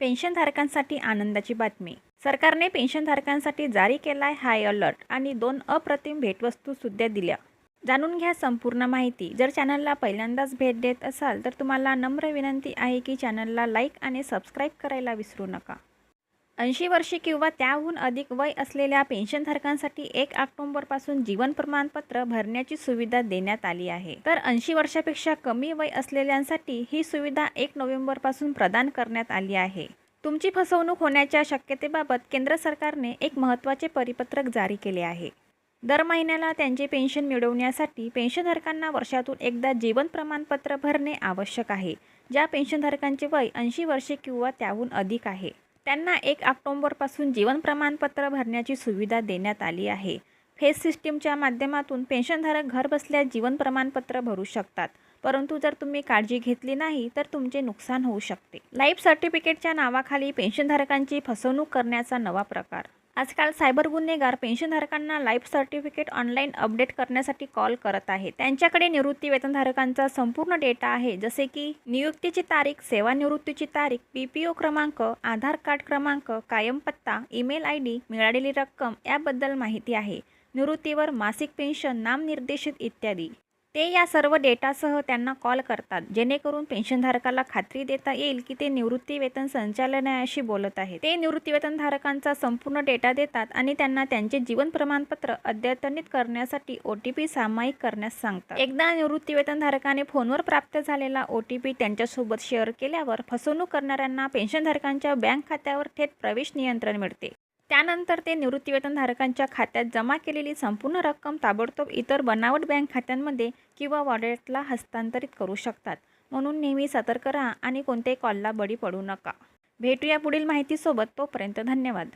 पेन्शनधारकांसाठी आनंदाची बातमी. सरकारने पेन्शनधारकांसाठी जारी केलाय हाय अलर्ट आणि दोन अप्रतिम भेटवस्तू सुद्धा दिल्या. जाणून घ्या संपूर्ण माहिती. जर चॅनलला पहिल्यांदाच भेट देत असाल तर तुम्हाला नम्र विनंती आहे की चॅनलला लाईक आणि सबस्क्राईब करायला विसरू नका. ऐंशी वर्षे किंवा त्याहून अधिक वय असलेल्या पेन्शनधारकांसाठी एक ऑक्टोंबरपासून जीवन प्रमाणपत्र भरण्याची सुविधा देण्यात आली आहे. तर ऐंशी वर्षापेक्षा कमी वय असलेल्यांसाठी ही सुविधा एक नोव्हेंबरपासून प्रदान करण्यात आली आहे. तुमची फसवणूक होण्याच्या शक्यतेबाबत केंद्र सरकारने एक महत्त्वाचे परिपत्रक जारी केले आहे. दर महिन्याला त्यांचे पेन्शन मिळवण्यासाठी पेन्शनधारकांना वर्षातून एकदा जीवन प्रमाणपत्र भरणे आवश्यक आहे. ज्या पेन्शनधारकांचे वय ऐंशी वर्षे किंवा त्याहून अधिक आहे. त्यांना एक ऑक्टोंबरपासून जीवन प्रमाणपत्र भरण्याची सुविधा देण्यात आली आहे. फेस सिस्टीमच्या माध्यमातून पेन्शनधारक घरबसल्या जीवन प्रमाणपत्र भरू शकतात. परंतु जर तुम्ही काळजी घेतली नाही तर तुमचे नुकसान होऊ शकते. लाईफ सर्टिफिकेटच्या नावाखाली पेन्शनधारकांची फसवणूक करण्याचा नवा प्रकार. आजकाल सायबर गुन्हेगार पेन्शनधारकांना लाईफ सर्टिफिकेट ऑनलाईन अपडेट करण्यासाठी कॉल करत आहेत. त्यांच्याकडे निवृत्ती वेतनधारकांचा संपूर्ण डेटा आहे जसे की नियुक्तीची तारीख सेवानिवृत्तीची तारीख पी पी ओ क्रमांक आधार कार्ड क्रमांक कायम पत्ता ईमेल आय डी मिळालेली रक्कम याबद्दल माहिती आहे. निवृत्तीवर मासिक पेन्शन नामनिर्देशित इत्यादी. ते या सर्व डेटासह त्यांना कॉल करतात. जेणेकरून पेन्शनधारकाला खात्री देता येईल की ते निवृत्तीवेतन संचालनाशी बोलत आहेत. ते निवृत्तीवेतनधारकांचा संपूर्ण डेटा देतात आणि त्यांना त्यांचे जीवन प्रमाणपत्र अद्यतनित करण्यासाठी ओ टी पी सामायिक करण्यास सांगतात. एकदा निवृत्तीवेतनधारकाने फोनवर प्राप्त झालेला ओ टी पी त्यांच्यासोबत शेअर केल्यावर फसवणूक करणाऱ्यांना पेन्शनधारकांच्या बँक खात्यावर थेट प्रवेश नियंत्रण मिळते. त्यानंतर ते निवृत्तीवेतनधारकांच्या खात्यात जमा केलेली संपूर्ण रक्कम ताबडतोब इतर बनावट बँक खात्यांमध्ये किंवा वॉलेटला हस्तांतरित करू शकतात. म्हणून नेहमी सतर्क राहा आणि कोणत्याही कॉलला बळी पडू नका. भेटूया पुढील माहितीसोबत. तोपर्यंत धन्यवाद.